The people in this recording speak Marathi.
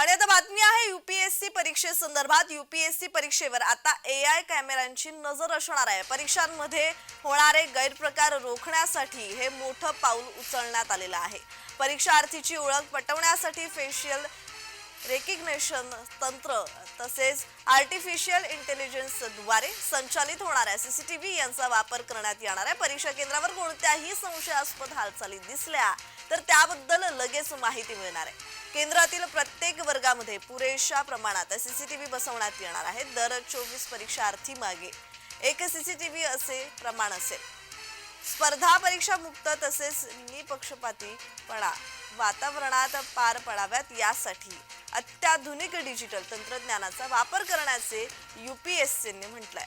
आणि आता बातमी आहे युपीएससी परीक्षेसंदर्भात युपीएससी परीक्षेवर आता ए आय कॅमेऱ्यांची नजर असणार आहे. परीक्षांमध्ये होणारे गैरप्रकार रोखण्यासाठी हे मोठं पाऊल उचलण्यात आलेलं आहे. परीक्षार्थीची ओळख पटवण्यासाठी फेशियल रेकग्नेशन तंत्र तसेच आर्टिफिशियल इंटेलिजन्सद्वारे संचालित होणाऱ्या सीसीटीव्ही यांचा वापर करण्यात येणार आहे. परीक्षा केंद्रावर कोणत्याही संशयास्पद हालचाली दिसल्या तर त्याबद्दल लगेच माहिती मिळणार आहे. केंद्रातील प्रत्येक वर्गामध्ये पुरेशा प्रमाणात सीसीटीव्ही बसवण्यात येणार आहे. दर चोवीस परीक्षार्थी मागे एक सीसीटीव्ही असे प्रमाण असेल. स्पर्धा परीक्षा मुक्त तसेच निपक्षपातीपणा वातावरणात पार पडाव्यात यासाठी अत्याधुनिक डिजिटल तंत्रज्ञानाचा वापर करण्याचे युपीएससीने म्हटलंय.